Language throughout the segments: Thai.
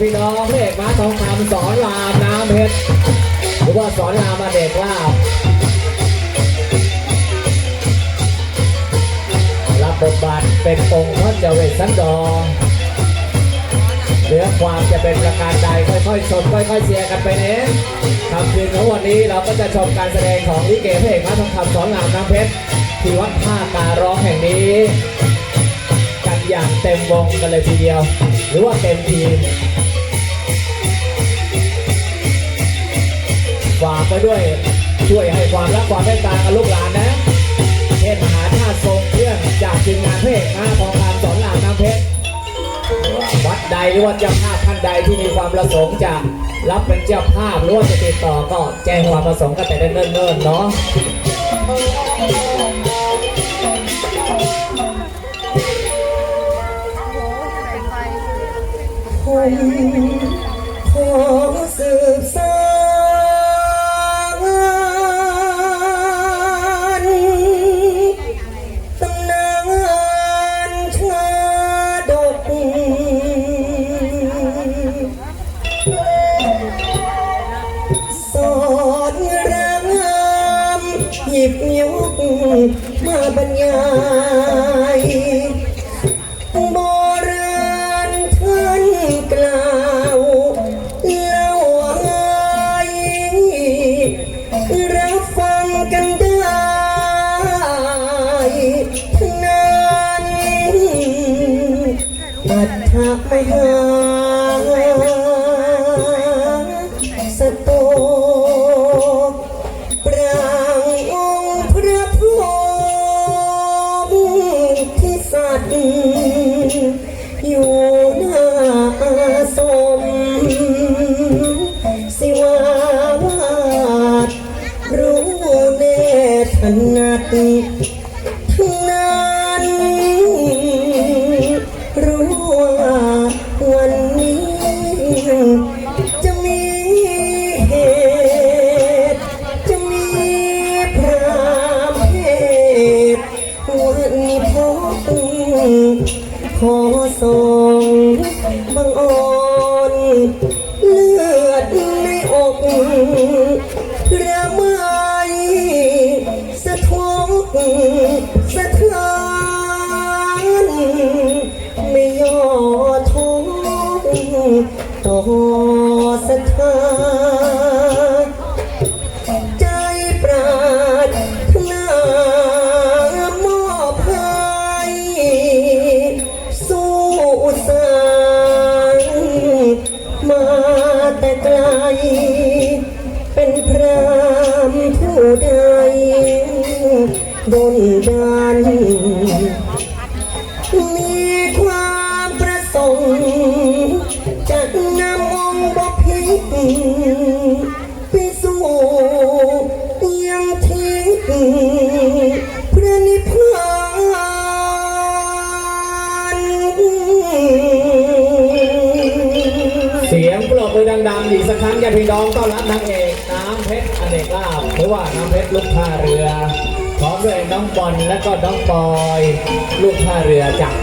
พี่น้องพระเอกม้าทองคำสอนรามน้ำเพชรหรือว่าสอนรามมาเด็กว่ารับบทบาทเป็นองค์พระเจาเวสสันดรเนื้อความจะเป็นประการใดค่อยๆชมค่อยๆเชียร์กันไปเองคำคืนของวันนี้เราก็จะชมการแสดงของลิเกพระเอกม้าทองคำสอนรามน้ำเพชรที่วัดท่าการร้องแห่งนี้กันอย่างเต็มวงกันเลยทีเดียว หรือว่าเต็มทีม ฝากไปด้วยช่วยให้ความรักความเมตตากับลูกหลานนะเทศมหาธาตุทรงเครื่องจากทีมงานเพลงมาของการสอนรามน้ำเพชรวัดใดหรือว่าเจ้าภาพท่านใดที่มีความประสงค์จะรับเป็นเจ้าภาพหรือว่าจะติดต่อก็แจ้งความประสงค์กันแต่เนิ่นๆเนาะผม สโตปรางองค์พระพรหมที่สัตว์อยู่หน้าอาสมสิวาวาดรู้แน่ถนัด เพชรลูกท่าเรือ พร้อมด้วยน้องบอลและก็น้องปอย ลูกท่าเรือจาก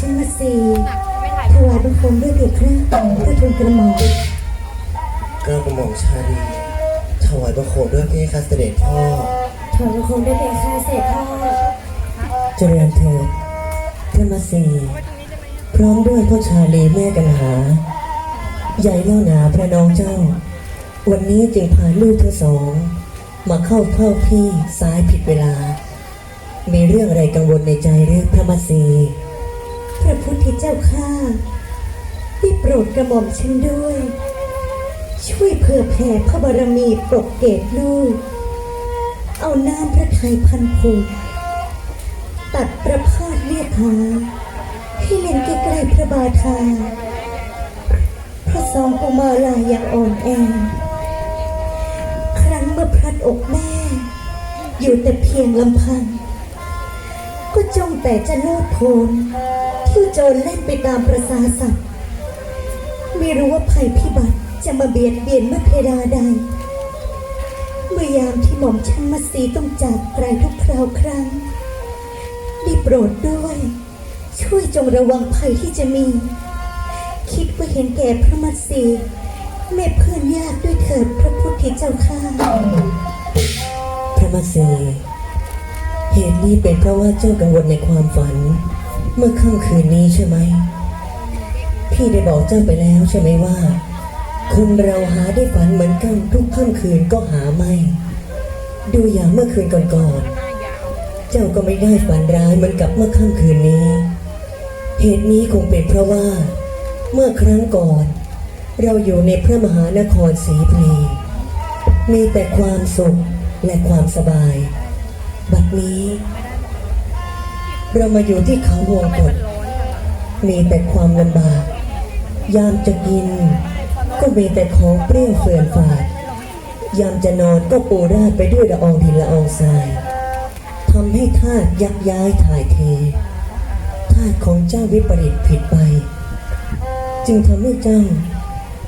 ชันมาสีไม่ถ่ายถวายบังคมด้วยเถิดครับเพื่อทูลกระหม่อมก้ากระหม่อมชาลีถวายพระโคมด้วยพี่ข้าเสด็จพ่อถวายบังคมด้วยเถิดค่ะเสด็จพ่อเจริญเถิดพระมาสีพร้อมด้วยพ่อชาลีแม่กันหาใหญ่เล่าหนาพระน้องเจ้า วันนี้จึงพาลูกทั้งสอง มาเข้าเฝ้าพี่ซ้ายผิดเวลา มีเรื่องอะไรกังวลในใจหรือพระมัสี พระพุทธเจ้าข้าได้โปรดกระหม่อมฉันด้วย ช่วยเผื่อแผ่พระบารมีปกเกตลูก เอาน้ำพระทัยพันผูกตัดประพาสเลียดหาให้เล่นใกล้ๆพระบาทาพระสองกุมาลาอย่างอ่อนแอ ครั้นเมื่อพลัดอกแม่ อยู่แต่เพียงลำพัง ก็จ้องแต่จะโลดโผนที่โจรเล่นไปตามประสาสัตว์ไม่รู้ว่าภัยพิบัติจะมาเบียดเบียนเมื่อเพดาใด เมื่อยามที่หม่อมชันมาสีต้องจากไกลทุกคราวครั้งได้โปรดด้วย ช่วยจงระวังภัยที่จะมี คิดว่าเห็นแก่พระมัสีแม่เพื่อนยากด้วยเถิดพระพุทธเจ้าข้าพระมัสี เหตุนี้เป็นเพราะว่าเจ้ากังวลในความฝัน เมื่อค่ำคืนนี้ใช่ไหม พี่ได้บอกเจ้าไปแล้วใช่ไหมว่า คนเราหาได้ฝันเหมือนกันทุกค่ำคืนก็หาไม่ ดูอย่างเมื่อคืนก่อนๆ เจ้าก็ไม่ได้ฝันร้ายเหมือนกับเมื่อค่ำคืนนี้ เหตุนี้คงเป็นเพราะว่า เมื่อครั้งก่อน เราอยู่ในพระมหานครศรีพลีมีแต่ความสุขและความสบาย บัดนี้ เรามาอยู่ที่เขาวงกฏมีแต่ความลำบาก ยามจะกิน ก็มีแต่ของเปรี้ยวเฟื่อนฝาด ยามจะนอนก็ปูราดไปด้วยละอองดินละอองทรายทำให้ธาตุยักย้ายถ่ายเทธาตุของเจ้าวิปริตผิดไป จึงทำให้เจ้า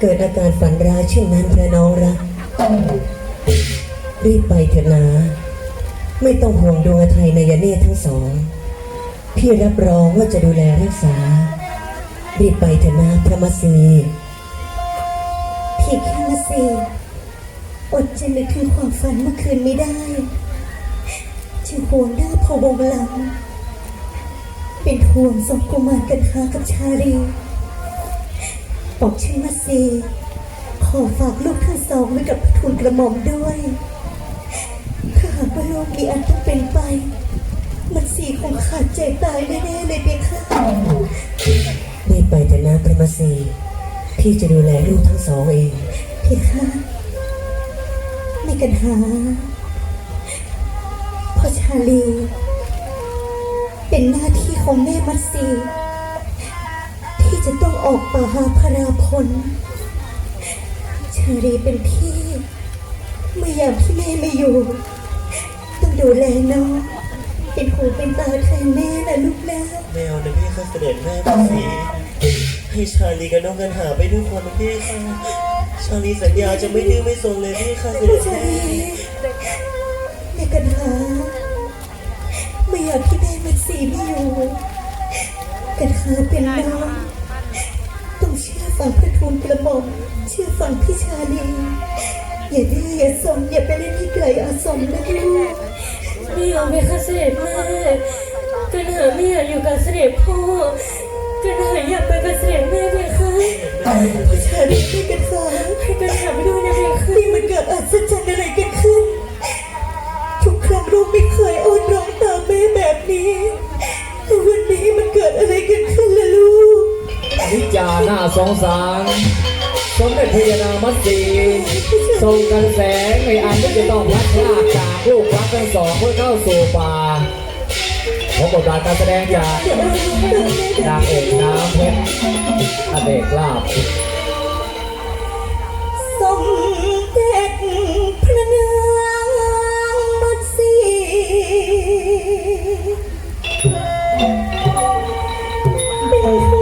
เกิดอาการฝันร้ายเช่นนั้นพระน้องรักรีบไปเถิดนา ไม่ต้องห่วงดวงอาทัยในยเนตทั้งสอง พี่รับรองว่าจะดูแลรักษา รีบไปเถิดนาพระมัสสีพี่แค่มาสิอดจะนึกถึงความฝันเมื่อคืนไม่ได้จึงห่วงหน้าพอวงหลัง เป็นห่วงสองกุมารกันหากับชาลีบอกชื่อมาสิขอฝากลูกทั้งสองไว้กับทูลกระหม่อมด้วย ถ้าหากว่าลูก มีอันต้องเป็นไป มันสีคงขาดใจตายแน่ๆเลยเพียงค่ะรีบไปเถิดนาพระมัสสีพี่จะดูแลลูกทั้งสองเองเพียงค่ะไม่กันหาพ่อชาลีเป็นหน้าที่ของแม่มัตสีที่จะต้องออกป่าหาพราพลชาลีเป็นพี่เมื่อยามที่แม่ไม่อยู่ ดูแลน้องเป็นหูเป็นตาแทนแม่นะลูกนะแมวนะพี่ข้าเสด็จแม่ภาษีให้ชาลีกับน้องกันหาไปด้วยคนนะพี่ค่ะชาลีสัญญาจะไม่ดื้อไม่สนเลยพี่ข้าเสด็จแม่แม่กันหาไม่อยากที่แม่มัตสีไม่อยู่กันหาเป็นน้องต้องเชื่อฟังพระทูลกระหม่อมเชื่อฟังพี่ชาลีอย่าดื้ออย่าสนอย่าไปเล่นที่ไกลอาสมนะลูก ไม่ยอมไปค่ะเสด็จแม่กันหาไม่อยากอยู่กับเสด็จพ่อกันหาอยากไปกับเสด็จแม่เลยค่ะพี่ชาลีให้กันหาให้กันหาไปด้วยนะเลยค่ะนี่มันเกิดอัศจรรย์อะไรกันขึ้น ทุกครั้งลูกไม่เคยอ้อนร้องตามแม่แบบนี้แต่วันนี้มันเกิดอะไรกันขึ้นล่ะลูกวิจารณ์น่าสงสารสมเด็จพระยานามัสสี ทรงกันแสงในอันที่จะต้องพัดพรากจากลูกรักทั้งสองเพื่อเข้าสู่ป่าผมบทบาทการแสดงจากนางเอกน้ำเพชรอเดกลาบสมเด็จพระนางมัตสีเป็น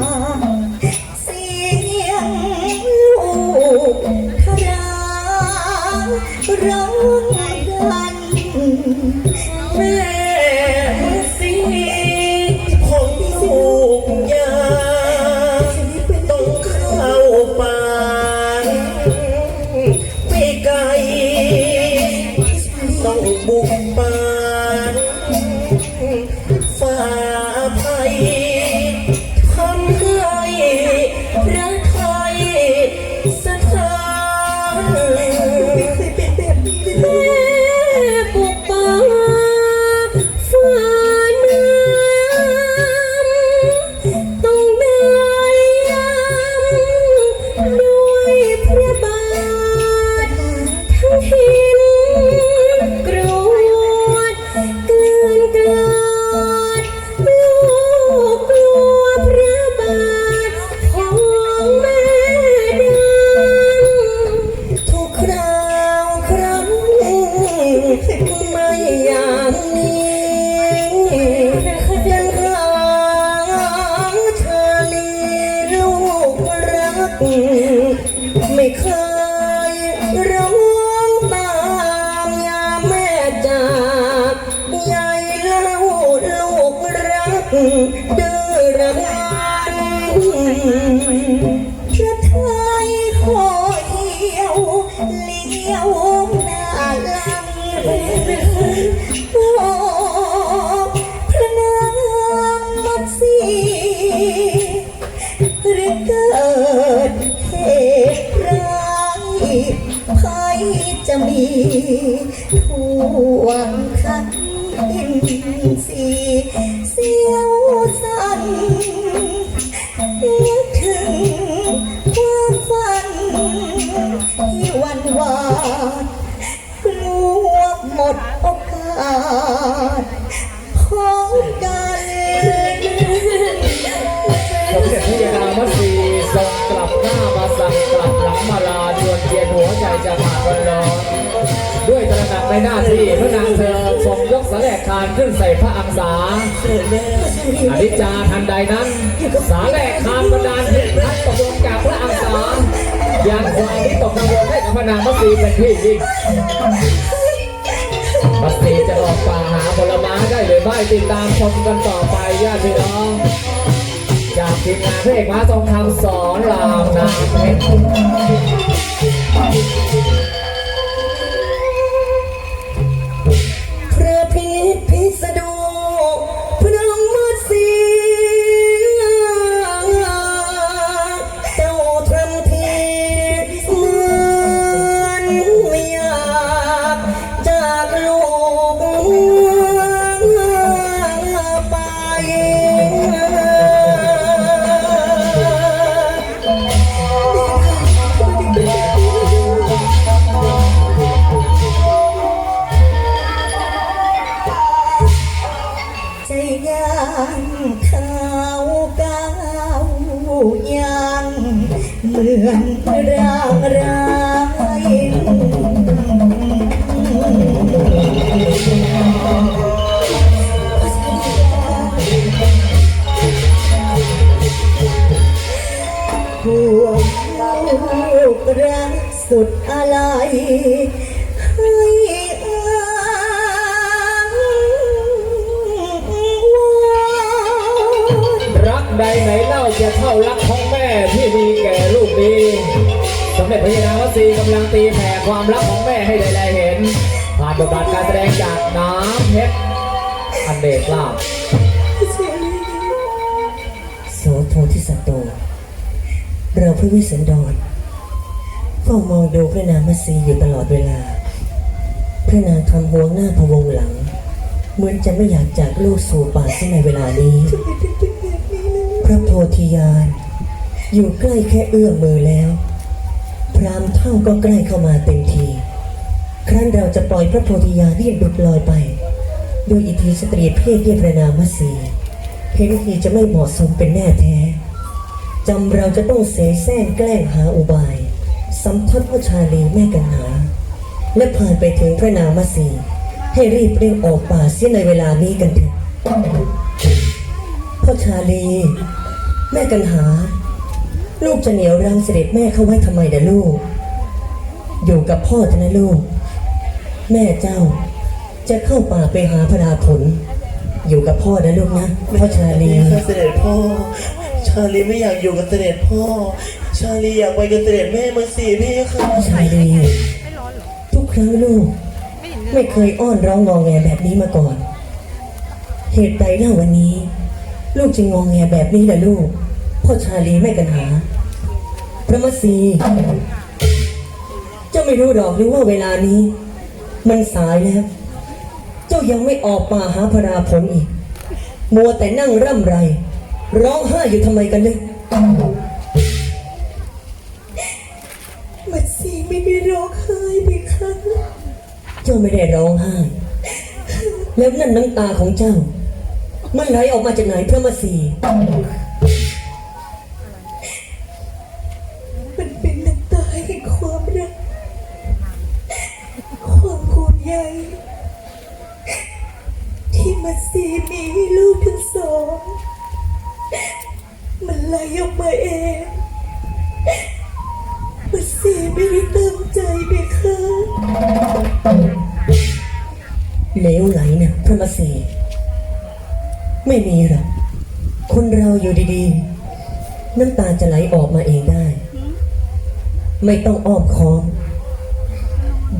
วันวานกลัวหมดโอกาสของการสมเด็จพระยาดามสีทรงกลับหน้ามาสั่งกลับหลังมาลาดวนเทียนหัวใจจะขาดร้อนร้อนด้วยตระหนักในหน้าที่พระนางเธอทรงยกสาแหลกคานขึ้นใส่พระอังสาอนิจจาทันใดนั้น สาแหลกคานบันดาลให้พัดตกลงจากพระอังสา ยางควายที่ตกกังวลให้กับพนามัสีเป็นที่ยิ่งมัสีจะออกป่าหาผลไม้ได้หรือไม่ติดตามชมกันต่อไปญาติพี่น้องจากทีมงานพระเอกมาทองคำสอนรามนาเพชร เล่าจะเท่ารักของแม่ที่มีแก่ลูกดีสมเด็จพระยาวัสีกำลังตีแผ่ความรักของแม่ให้ได้แลเห็น ผ่านบทบาทการแสดงจากน้ำเพชรอันเดชลาภโสโพธิสัตโต เราพระวิสันดรเฝ้ามองดูพระนางมัสีอยู่ตลอดเวลา พระนางทำหัวหน้าพวงหลัง เหมือนจะไม่อยากจากลูกสู่ป่าเสียในเวลานี้ ระโพธิญาณอยู่ใกล้แค่เอื้อมมือแล้ว พรามเท่าก็ใกล้เข้ามาเต็มที ครั้นเราจะปล่อยพระโพธิญาณที่หลุดลอยไปโดยอิทธิสตรีเพศเรียกพระนามมัสีเห็นทีจะไม่เหมาะสมเป็นแน่แท้จำเราจะต้องเสแสร้งแกล้งหาอุบายสัมพัทธ์พระชาลีแม่กันหา และผ่านไปถึงพระนามสีให้รีบเร่งออกป่าเสียในเวลานี้กันเถิดพ่อชาลี แม่กันหา ลูกจะเหนียวรังเสด็จแม่เข้าไว้ทำไมเด้อลูก อยู่กับพ่อเถอะนะลูก แม่เจ้า จะเข้าป่าไปหาพระราผล อยู่กับพ่อนะลูกนะพ่อชาลี เสด็จพ่อ ชาลีไม่อยากอยู่กับเสด็จพ่อ ชาลีอยากไปกับเสด็จแม่มาสิพี่ค่ะชายลีทุกครั้งลูก ไม่เคยอ้อนร้องงองแงแบบนี้มาก่อน เหตุใดเล่าวันนี้ ลูกจึงงองแงแบบนี้ล่ะลูก พ่อชาลีไม่กันหา พระมัสีเจ้าไม่รู้หรอกหรือว่าเวลานี้ มันสายแล้ว เจ้ายังไม่ออกป่าหาพระราผลอีก มัวแต่นั่งร่ำไร ร้องไห้อยู่ทำไมกันเลยมัสีไม่ได้ร้องไห้ดิคะเจ้าไม่ได้ร้องไห้ แล้วนั่นน้ำตาของเจ้า มันไหลออกมาจากไหนพระมาสี จะไหลออกมาเองได้ ไม่ต้องอ้อมค้อม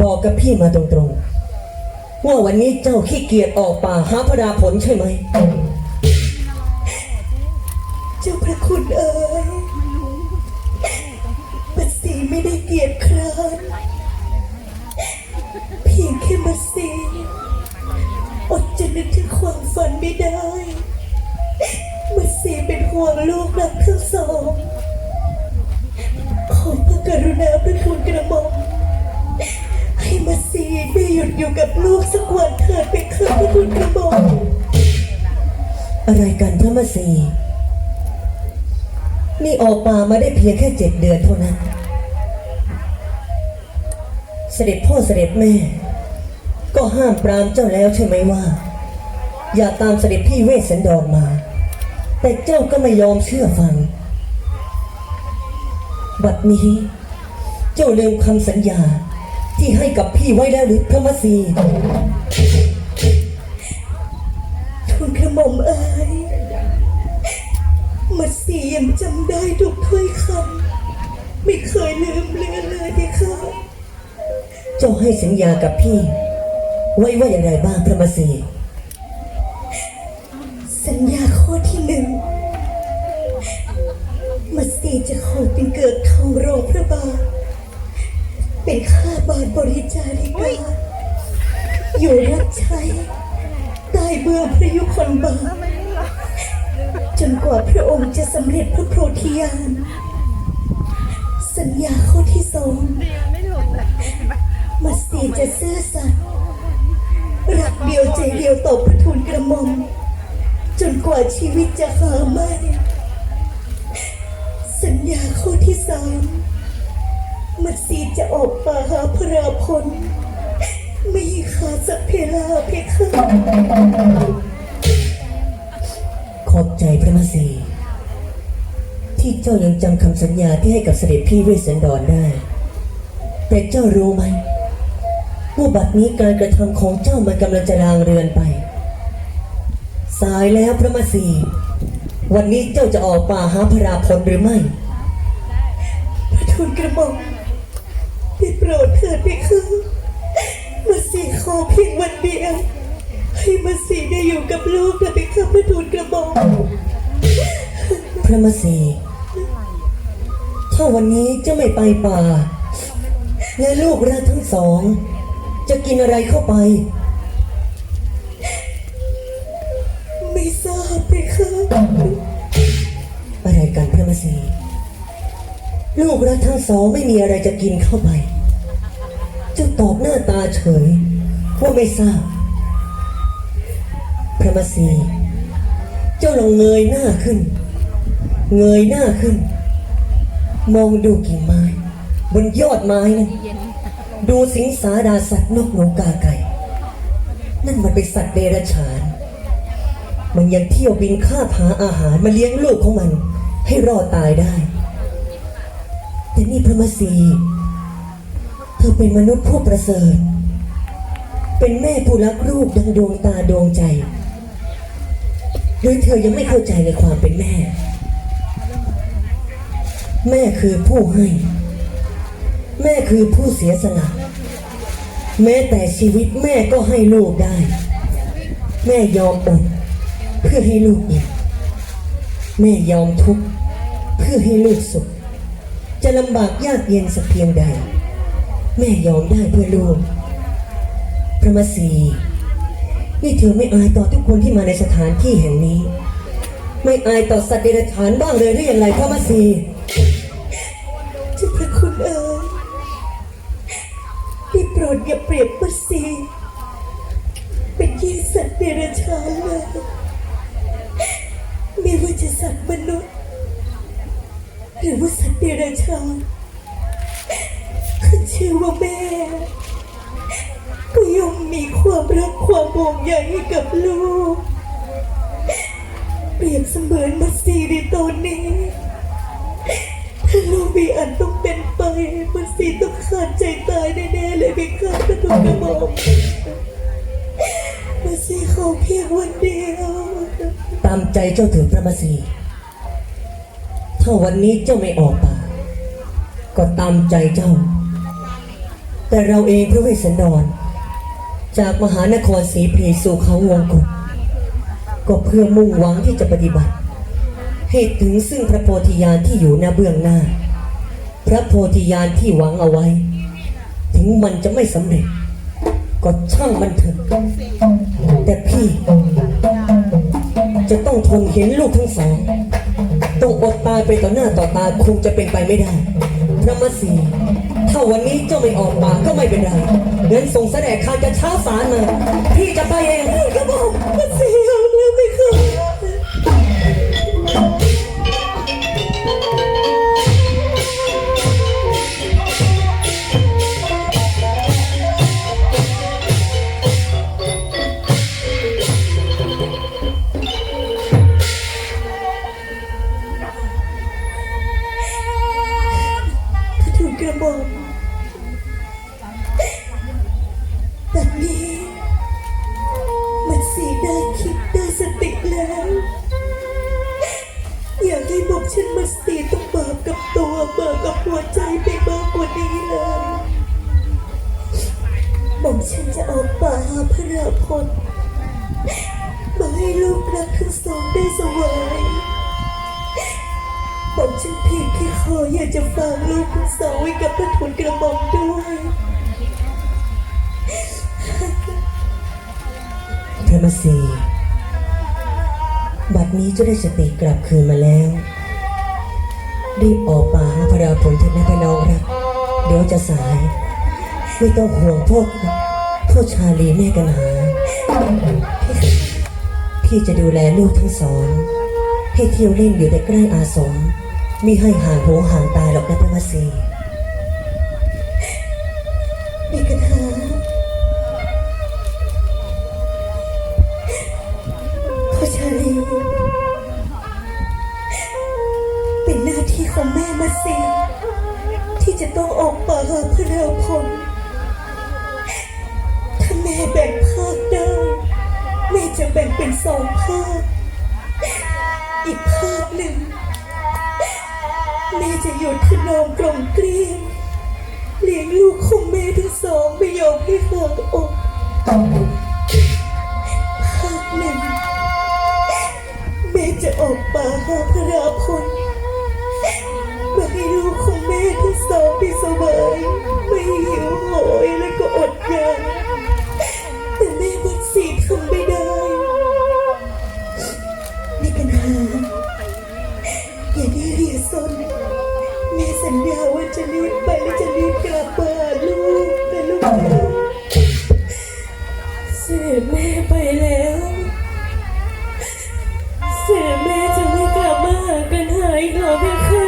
บอกกับพี่มาตรงๆ ว่าวันนี้เจ้าขี้เกียจออกป่าหาพระดาผลใช่ไหม เจ้าพระคุณเอ๋ยมัสสีไม่ได้เกียจคร้านเพียงแค่มัสสีอดจะนึกถึงความฝันไม่ได้มั สีเป็นห่วงลูกรักทั้งสองขอพระกรุณาพระคุณกระหม่อมให้มัสสีได้หยุดอยู่กับลูกสักวันเถิดเป็นข้าพระคุณกระหม่อมอะไรกันพระมาสีนี่ออกป่ามาได้เพียงแค่เจ็ดเดือนเท่านั้น เสด็จพ่อเสด็จแม่ ก็ห้ามปรามเจ้าแล้วใช่ไหมว่า อย่าตามเสด็จพี่เวสสันดรมา แต่เจ้าก็ไม่ยอมเชื่อฟัง บัดนี้ เจ้าลืมคำสัญญาที่ให้กับพี่ไว้แล้วหรือพระมาสีทูลกระหม่อมเอ๋ยมัสียังจำได้ทุกถ้อยคำไม่เคยลืมเลือนเลยเพคะเจ้าให้สัญญากับพี่ ไว้ว่าอย่างไรบ้างพระมาสี ดสีจะขอเป็นเกิดทองรองพระบาท เป็นข้าบาทบริจาริกาอยู่รับใช้ใต้เบื้องพระยุคลบาทจนกว่าพระองค์จะสำเร็จพระโพธิญาณ สัญญาข้อที่สองมัสตีจะซื่อสัตย์รักเดียวใจเดียวต่อพระทูลกระหม่อมจนกว่าชีวิตจะหาไม่ สัญญาข้อที่สามมัสตีจะออกป่าหาพระราพลไม่ขาดสักเพลาเพคะขอบใจพระมาสีที่เจ้ายังจำคำสัญญาที่ให้กับเสด็จพี่เวสสันดรได้ แต่เจ้ารู้ไหมว่าบัดนี้การกระทำของเจ้ามันกำลังจะรางเรือนไป สายแล้วพระมาสี วันนี้เจ้าจะออกป่าหาพระราพลหรือไม่พระทูลกระหม่อมได้โปรดเถิดเพคะมาสีขอเพียงวันเดียวให้มาสีได้อยู่กับลูกนะเพคะพระทูลกระหม่อมพระมาสีถ้าวันนี้เจ้าไม่ไปป่า และลูกรักทั้งสอง จะกินอะไรเข้าไป ไม่ทราบเพคะ อะไรกันพระมาสีลูกรักทั้งสองไม่มีอะไรจะกินเข้าไป เจ้าตอบหน้าตาเฉยว่าไม่ทราบ พระมาสีเจ้าลองเงยหน้าขึ้น เงยหน้าขึ้น มองดูกิ่งไม้ บนยอดไม้นั้นดูสิงสาดาสัตว์นกหนูกาไก่ นั่นมันเป็นสัตว์เดรัจฉาน มันยังเที่ยวบินข้าบหาอาหารมาเลี้ยงลูกของมัน ให้รอดตายได้ แต่นี่พระมาสีเธอเป็นมนุษย์ผู้ประเสริฐ เป็นแม่ผู้รักลูกดังดวงตาดวงใจหรือเธอยังไม่เข้าใจในความเป็นแม่ แม่คือผู้ให้ แม่คือผู้เสียสละแม้แต่ชีวิตแม่ก็ให้ลูกได้ แม่ยอมอด เพื่อให้ลูกอิ่มแม่ยอมทุกข์เพื่อให้ลูกสุข จะลำบากยากเย็นสักเพียงใด แม่ยอมได้เพื่อลูก พระมาสีนี่เธอไม่อายต่อทุกคนที่มาในสถานที่แห่งนี้ ไม่อายต่อสัตว์เดรัจฉานบ้างเลยหรืออย่างไรพระมาสีจ้าพระคุณเอ๋ยได้โปรดอย่าเปรียบมัสสีเป็นยี่สัตว์เดรัจฉานเลย ไม่ว่าจะสัตว์มนุษย์หรือว่าสัตว์เดรัจฉานขึ้นชื่อว่าแม่ก็ย่อมมีความรักความห่วงใยให้กับลูก เปรียบเสมือนมัสซีในตอนนี้ถ้าลูกมีอันต้องเป็นไปมัสซีต้องขาดใจตายแน่ๆเลยพี่ข้าพระทุกกระหม่อมมัสซีขอเพียงวันเดียว ตามใจเจ้าถึงพระมาสีถ้าวันนี้เจ้าไม่ออกป่า ก็ตามใจเจ้า แต่เราเองพระเวสสันดร จากมหานครศรีพีสู่เขาวงกฏก็เพื่อมุ่งหวังที่จะปฏิบัติ ให้ถึงซึ่งพระโพธิญาณที่อยู่หน้าเบื้องหน้า พระโพธิญาณที่หวังเอาไว้ ถึงมันจะไม่สำเร็จ ก็ช่างมันเถอะแต่พี่ จะต้องทนเห็นลูกทั้งสองต้องอดตายไปต่อหน้าต่อตาคงจะเป็นไปไม่ได้พระมัสี ถ้าวันนี้เจ้าไม่ออกปากก็ไม่เป็นไรเงินส่งแสดงคาจะเช้าสารมาพี่จะไปเองก็บอกมัสสีเอาเลยไม่เคย บอกฉันจะเอาป่าหาพระราพลมาให้ลูกรักทั้งสองได้สวายผมฉันเพียงแค่ขออยากจะฝากลูกทั้งสองไว้กับพระทุนกระหม่อมด้วยพระมัสสีบัดนี้เจะได้สติกลับคืนมาแล้ว รีบออกป่าหาพระราผลเถิดนะพระน้องรักเดี๋ยวจะสาย ไม่ต้องห่วงพวกพวกชาลีแม่กันหา พี่จะดูแลลูกทั้งสองให้เที่ยวเล่นอยู่แต่ใกล้อาสมมิให้ห่างหูห่างตาหรอกนะพระมัสสีมีกระถาพ่อชาลีเป็นหน้าที่ของแม่มาสีที่จะต้องออกเป่าหาพระราพลถ้าแม่แบ่งภาคได้แม่จะแบ่งเป็นสองภาคอีกภาคหนึ่งแม่จะหยุดขนองกลมเกลี้ยงเลี้ยงลูกของแม่ทั้งสองไม่ยอมให้ห่างอกภาคหนึ่งแม่จะออกป่าหาพระราพลมาให้ลูกของแม่ทั้งสองได้สบายไม่หิวโหยและก็อดอยาก ญญาว่าจะรีบไปและจะรีบกลับมาหลูกแต่ลูกนะเสด็จแม่ไปแล้ว เสด็จแม่จะไม่กลับมาหากันหาอีกหรอพี่คะ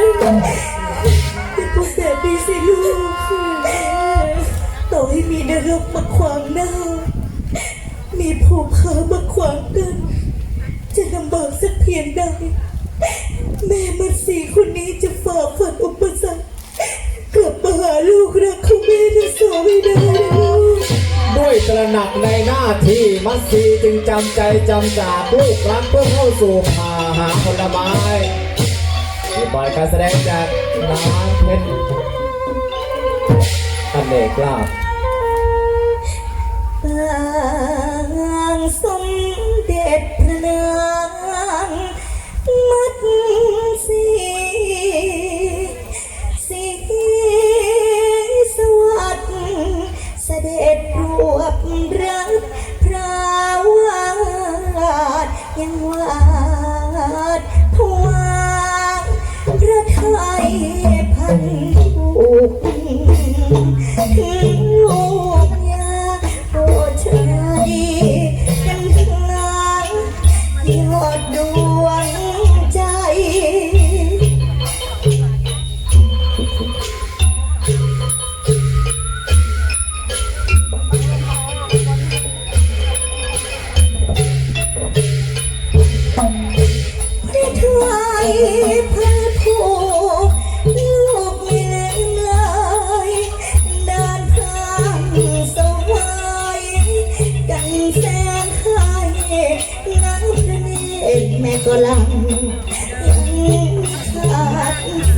อย่พูดแบบนี้สิลูกต่อให้มีนรกมาขวางหน้า มีภูเขามาขวางกัน จะลำบากสักเพียงใดแม่มันสีคนนี้จะฝ่าฟัน ตระหนักในหน้าที่มัสซีจึงจำใจจำจากลูกรักเพื่อเข้าสู่ป่าหาผลไม้บ่อยการแสดงจากน้ำเพชรอเนกลาภ ก็ลังยังขาดส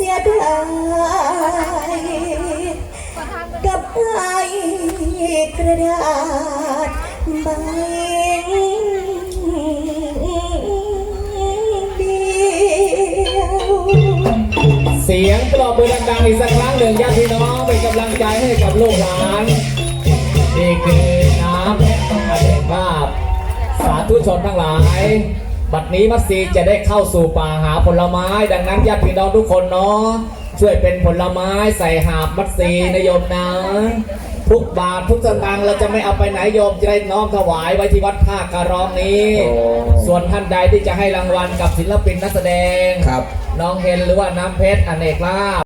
เสียดายกับไอ้กระดาษใบเดียวเสียงปรบมือดังๆอีกสักครั้งหนึ่งญาติพี่น้องเป็นกำลังใจให้กับลูกหลานนี่คือน้ำอเนกภาพ สาธุชนทั้งหลาย บัดนี้มัสซีจะได้เข้าสู่ป่าหาผลไม้ ดังนั้นญาติพี่น้องทุกคนเนาะช่วยเป็นผลไม้ใส่หาบมัสซีนะโยมนะทุกบาททุกสตางค์เราจะไม่เอาไปไหนโยมจะได้น้อมถวายไว้ที่วัดท่าการร้องนี้ ส่วนท่านใดที่จะให้รางวัลกับศิลปินนักแสดงครับน้องเฮนหรือว่าน้ำเพชรอเนกลาภ